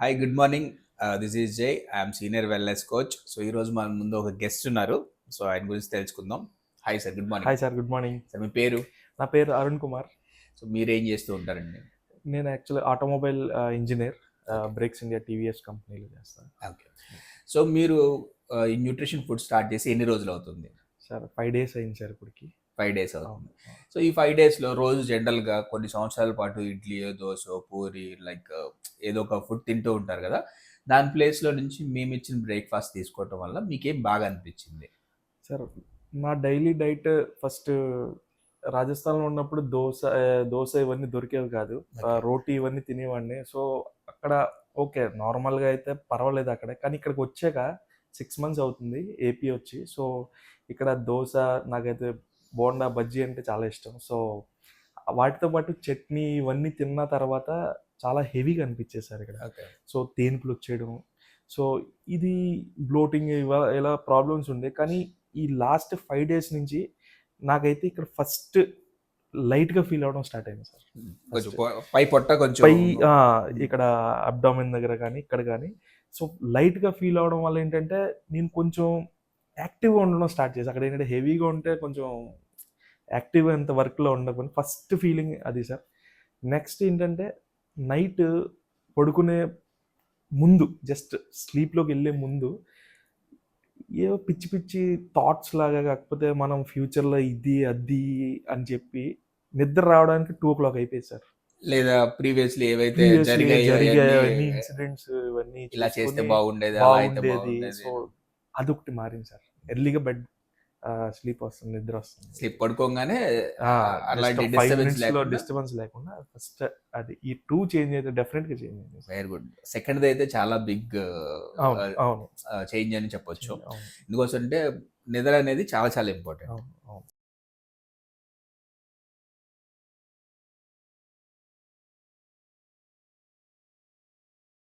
Hi good morning this is Jai I'm senior wellness coach so ఈ రోజు మన ముందు ఒక గెస్ట్ ఉన్నారు. సో ఆయన గురించి తెలుసుకుందాం. Hi sir good morning hi sir good morning sir మీ పేరు? నా పేరు అరుణ్ కుమార్. సో మీరు ఏం చేస్తూ ఉంటారండి? నేను actually automobile engineer brakes India TVS కంపెనీలో చేస్తాను. ఓకే సో మీరు uh, ఈ న్యూట్రిషన్ ఫుడ్ స్టార్ట్ చేసి ఎన్ని రోజులు అవుతుంది? సార్ ఫైవ్ డేస్ అయింది సార్ ఇప్పటికి. ఫైవ్ డేస్ అవుతుంది. సో ఈ ఫైవ్ డేస్లో రోజు జనరల్గా కొన్ని సంవత్సరాల పాటు ఇడ్లీ దోశ పూరి లైక్ ఏదో ఒక ఫుడ్ తింటూ ఉంటారు కదా దాని ప్లేస్లో నుంచి మేము ఇచ్చిన బ్రేక్ఫాస్ట్ తీసుకోవటం వల్ల మీకేం బాగా అనిపించింది? సార్ నా డైలీ డైట్ ఫస్ట్ రాజస్థాన్లో ఉన్నప్పుడు దోశ దోశ ఇవన్నీ దొరికేవి కాదు. రోటీ ఇవన్నీ తినేవాడిని. సో అక్కడ ఓకే నార్మల్గా అయితే పర్వాలేదు అక్కడ. కానీ ఇక్కడికి వచ్చాక సిక్స్ మంత్స్ అవుతుంది ఏపీ వచ్చి. సో ఇక్కడ దోశ నాకైతే బోండా బజ్జీ అంటే చాలా ఇష్టం. సో వాటితో పాటు చట్నీ ఇవన్నీ తిన్న తర్వాత చాలా హెవీగా అనిపించేది సార్ ఇక్కడ సో తేన్పులు వచ్చేయడం. సో ఇది బ్లోటింగ్ ఇవ ఇలా ప్రాబ్లమ్స్ ఉండే. కానీ ఈ లాస్ట్ ఫైవ్ డేస్ నుంచి నాకైతే ఇక్కడ ఫస్ట్ లైట్గా ఫీల్ అవడం స్టార్ట్ అయింది సార్. పొ- పొట్ట కొంచెం పై ఇక్కడ అబ్డామిన్ దగ్గర కానీ ఇక్కడ కానీ. సో లైట్గా ఫీల్ అవడం వల్ల ఏంటంటే నేను కొంచెం యాక్టివ్గా ఉండడం స్టార్ట్ చేసి అక్కడ ఏంటంటే హెవీగా ఉంటే కొంచెం యాక్టివ్గా ఎంత వర్క్లో ఉండకపోయినా ఫస్ట్ ఫీలింగ్ అది సార్. నెక్స్ట్ ఏంటంటే నైట్ పడుకునే ముందు జస్ట్ స్లీప్లోకి వెళ్ళే ముందు ఏవో పిచ్చి పిచ్చి థాట్స్ లాగా కాకపోతే మనం ఫ్యూచర్లో ఇది అది అని చెప్పి నిద్ర రావడానికి టూ ఓ క్లాక్ అయిపోయింది సార్. లేదా ప్రీవియస్లీ ఏవైతే జరిగాయో ఇన్సిడెంట్స్ ఇవన్నీ ఇలా చేస్తే బాగుండేది? సో అదొకటి మారింది సార్. ఎర్లీగా బెడ్ స్లీప్ వస్తుంది నిద్ర వస్తుంది. స్లిప్ పడుకోగానే అలాంటి డిస్టర్బెన్స్ లేకుండా ఫస్ట్ అది ఈ టూ చేంజ్ అయితే డెఫినెట్గా చేంజ్ అయింది వెరీ గుడ్ సెకండ్ అయితే చాలా బిగ్ చేంజ్ అని చెప్పొచ్చు. ఎందుకోసం అంటే నిద్ర అనేది చాలా చాలా ఇంపార్టెంట్